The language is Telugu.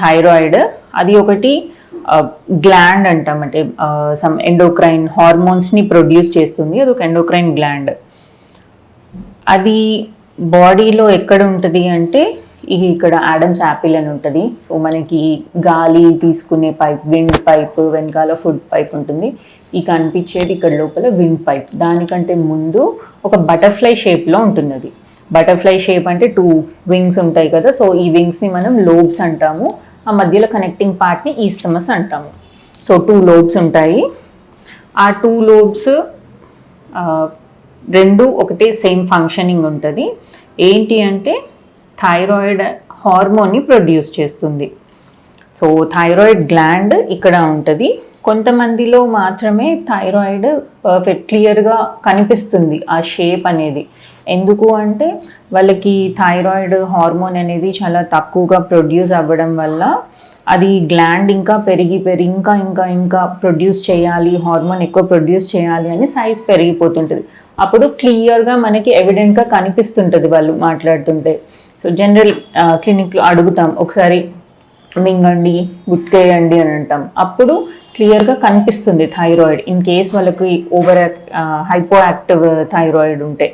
థైరాయిడ్ అది ఒకటి గ్లాండ్ అంటాం. అంటే సమ్ ఎండోక్రైన్ హార్మోన్స్ని ప్రొడ్యూస్ చేస్తుంది. అది ఒక ఎండోక్రైన్ గ్లాండ్ అది బాడీలో ఎక్కడ ఉంటుంది అంటే ఇది ఇక్కడ ఆడమ్స్ యాపిల్ అని ఉంటుంది. సో మనకి గాలి తీసుకునే పైప్ విండ్ పైప్ వెనకాల ఫుడ్ పైప్ ఉంటుంది. ఈ కనిపించేది ఇక్కడ లోపల విండ్ పైప్ దానికంటే ముందు ఒక బటర్ఫ్లై షేప్లో ఉంటుంది అది బటర్ఫ్లై షేప్ అంటే టూ వింగ్స్ ఉంటాయి కదా. సో ఈ వింగ్స్ని మనం లోబ్స్ అంటాము. ఆ మధ్యలో కనెక్టింగ్ పార్ట్ని ఈస్టమస్ అంటాము. సో టూ లోబ్స్ ఉంటాయి. ఆ టూ లోబ్స్ రెండు ఒకటే సేమ్ ఫంక్షనింగ్ ఉంటుంది. ఏంటి అంటే థైరాయిడ్ హార్మోన్ని ప్రొడ్యూస్ చేస్తుంది. సో థైరాయిడ్ గ్లాండ్ ఇక్కడ ఉంటుంది. కొంతమందిలో మాత్రమే థైరాయిడ్ పర్ఫెక్ట్ క్లియర్గా కనిపిస్తుంది ఆ షేప్ అనేది. ఎందుకు అంటే వాళ్ళకి థైరాయిడ్ హార్మోన్ అనేది చాలా తక్కువగా ప్రొడ్యూస్ అవ్వడం వల్ల అది గ్లాండ్ ఇంకా పెరిగి పెరిగి ఇంకా ఇంకా ఇంకా ప్రొడ్యూస్ చేయాలి హార్మోన్ ఎక్కువ ప్రొడ్యూస్ చేయాలి అని సైజ్ పెరిగిపోతుంటుంది. అప్పుడు క్లియర్గా మనకి ఎవిడెంట్గా కనిపిస్తుంటుంది వాళ్ళు మాట్లాడుతుంటే. సో జనరల్ క్లినిక్లో అడుగుతాం ఒకసారి మింగండి గుట్కేయండి అని అంటాం. అప్పుడు క్లియర్గా కనిపిస్తుంది థైరాయిడ్ ఇన్ కేస్ వాళ్ళకి ఓవర్ హైపో యాక్టివ్ థైరాయిడ్ ఉంటే.